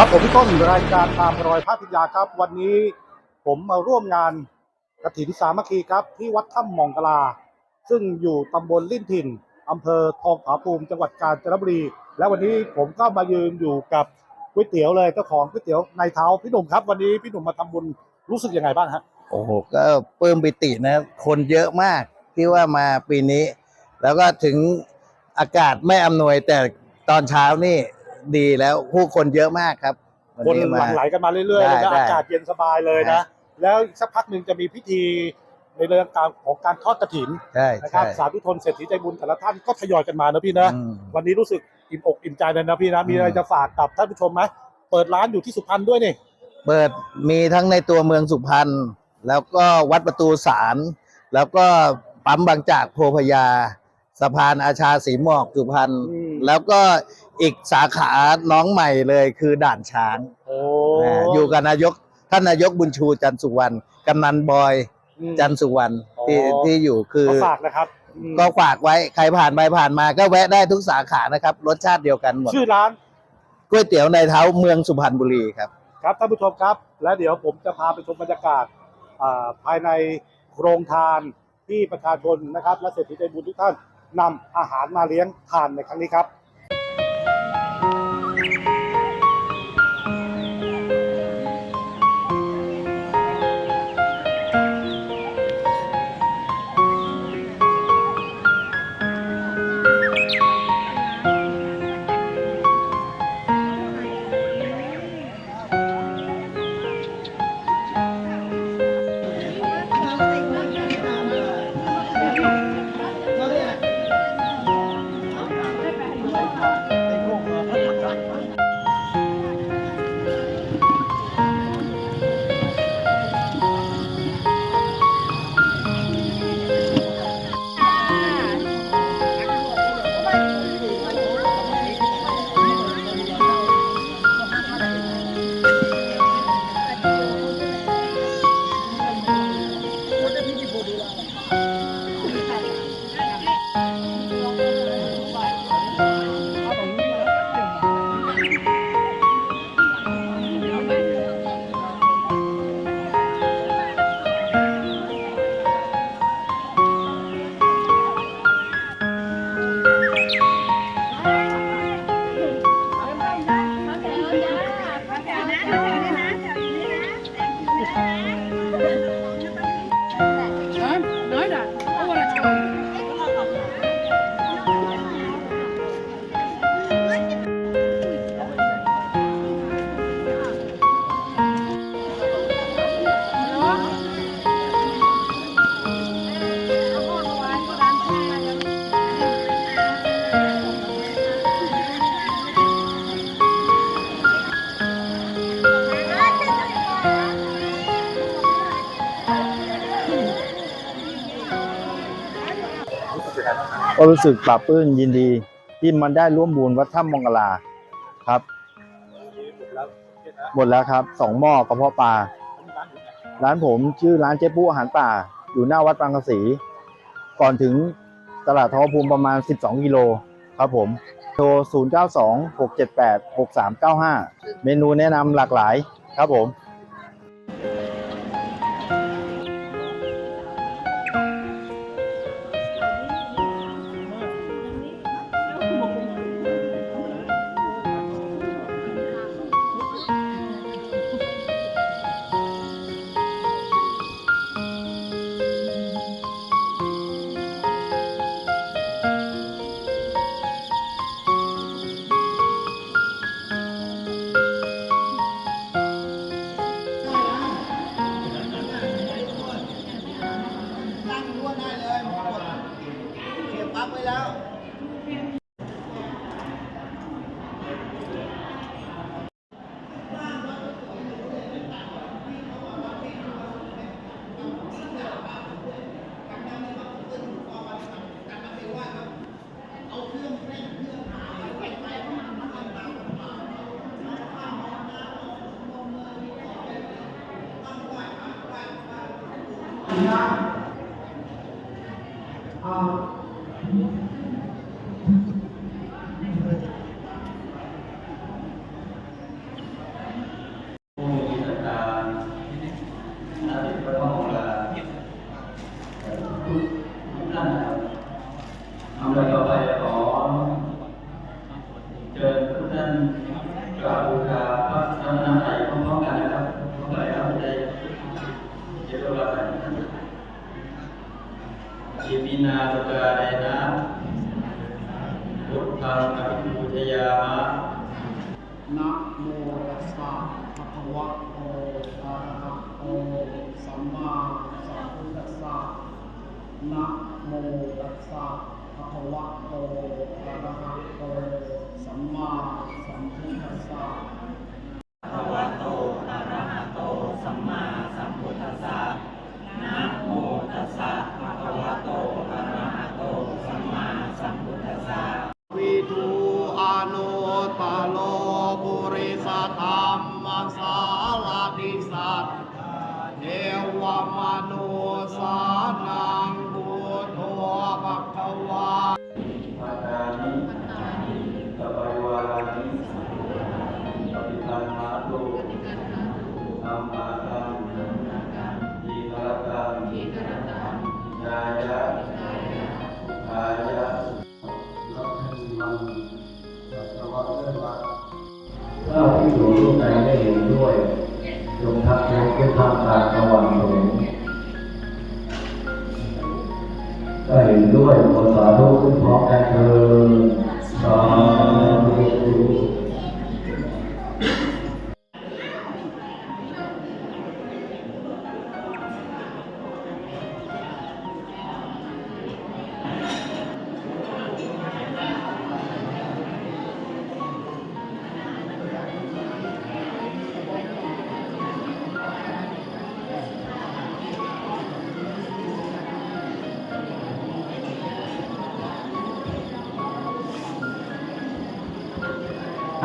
ครับผมต้นรายการตามรอยพระพิยาครับ วันนี้ผมมาร่วมงานกฐินสามัคคีครับ ที่วัดถ้ำมองกลา ซึ่งอยู่ตำบลลิ่นถิ่นอำเภอทองผาภูมิจังหวัดกาญจนบุรี และวันนี้ผมก็มายืนอยู่กับก๋วยเตี๋ยวเลยเจ้าของก๋วยเตี๋ยวในเท้าพี่หนุ่มครับ วันนี้พี่หนุ่มมาทำบุญรู้สึกยังไงบ้างฮะโอ้โหก็ปลื้มปิตินะ คนเยอะมากที่ว่ามาปีนี้ แล้วก็ถึงอากาศไม่อำนวยแต่ตอนเช้านี่ ดีแล้วผู้คนเยอะมากครับวัคนมาหลั่งไหลกันมาเรื่อยๆเลยได้นะได้อากาศเย็นสบายเลยนะแล้วอีกสักพักหนึ่งจะมีพิธีในเรื่องการของการทอดกระถินใช่นะครับ ใช่สาธุชนเศรษฐีใจบุญแต่ละท่านก็ทยอยกันมานะพี่นะ อืม วันนี้รู้สึกอิ่มอกอิ่มใจเลยนะพี่นะ มีอะไรอืม จะฝากกับท่านผู้ชมไหมเปิดร้านอยู่ที่สุพรรณด้วยนี่ เปิดมีทั้งในตัวเมืองสุพรรณแล้วก็วัดประตูสารแล้วก็ปั๊มบางจากโพพยา สะพานอาชาสีหมอกสุพรรณอืม แล้วก็ อีกสาขาน้องใหม่เลยคือด่านช้างโอ้อ่าอยู่กับนายกท่านนายกบุญชูจันทร์สุวรรณกำนันบอยอืม จันทร์สุวรรณที่อ๋อ ที่อยู่คือก็ฝากนะครับอืมก็ฝากไว้ใครผ่านไปผ่านมาก็แวะได้ทุกสาขานะครับ รสชาติเดียวกันหมดชื่อร้าน ก๋วยเตี๋ยวในเท้าเมืองสุพรรณบุรีครับ ครับท่านผู้ชมครับ และเดี๋ยวผมจะพาไปชมบรรยากาศอ่าภายในโรงทานที่ประชาชนนะครับ และเศรษฐีใจบุญทุกท่านนำอาหารมาเลี้ยงทานในครั้งนี้ครับ Thank you. ก็รู้สึกปลาบปลื้มยินดี ที่มันได้ร่วมบุญวัดถ้ำมงกลาครับ หมดแล้วครับสองหม้อกระเพาะปลาร้านผมชื่อร้านเจ๊ปูอาหารป่า อยู่หน้าวัดบางกะสี ก่อนถึงตลาดทอภูมิประมาณ 12 กิโลครับผม โทร 092 678 6395 เมนูแนะนำหลากหลายครับผม นาสการนะพุทธังอภิปูชยามะนะโมตัสสะภะคะวะโตอะระหะโตสัมมาสัมพุทธัสสะนะโมตัสสะภะคะวะโตอะระหะโตสัมมาสัมพุทธัสสะ ได้เห็นด้วยลงทักยกขึ้นทางการระหว่างสงได้เห็นด้วยขอสาธุขึ้นพร้อมกันเถิดสาธุ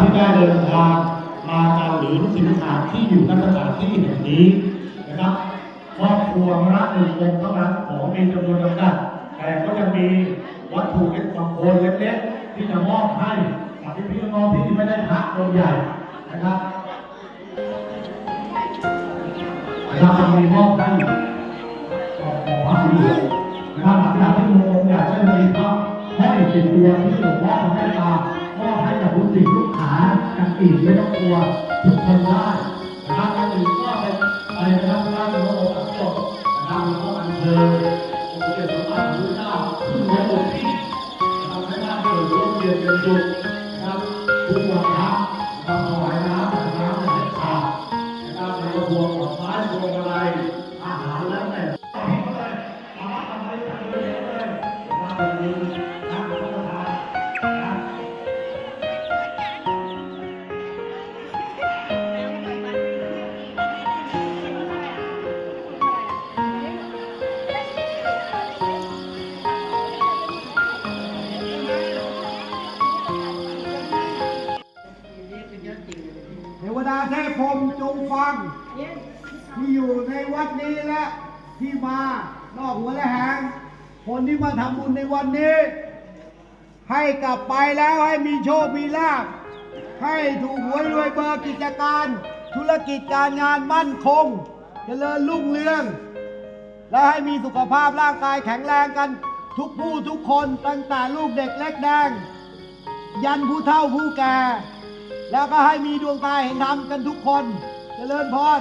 ที่ได้เดินทางมากันหรือลูกศิษย์ลูกหาที่อยู่ณสถานที่แห่งนี้นะครับครอบครัวละหนึ่งองค์เท่านั้นของมีจำนวนจำกัดแต่ก็ยังมีวัตถุเล็กบางคนเล็กๆที่จะมอบให้กับพี่ๆน้องๆที่ไม่ได้พระองค์ใหญ่นะครับนะครับจะมีมอบให้ของพระสีเหลืองนะครับหลังจากที่องค์ใหญ่ได้มีพระให้ติดตัวที่หลวงพ่อพระแม่ตา อีกไม่ต้องกลัว ดาเทพพรหมจงฟัง ที่อยู่ในวัดนี้และที่มานอกหัวและแหงคนที่มาทำบุญในวันนี้ ให้กลับไปแล้วให้มีโชคมีลาภให้ถูกหวยรวยเบอร์กิจการ ธุรกิจการงานมั่นคงเจริญรุ่งเรือง และให้มีสุขภาพร่างกายแข็งแรงกันทุกผู้ทุกคนตั้งแต่ลูกเด็กเล็กแดง ยันผู้เฒ่าผู้แก่ แล้วก็ให้มีดวงตาเห็นธรรมกันทุกคน เจริญพร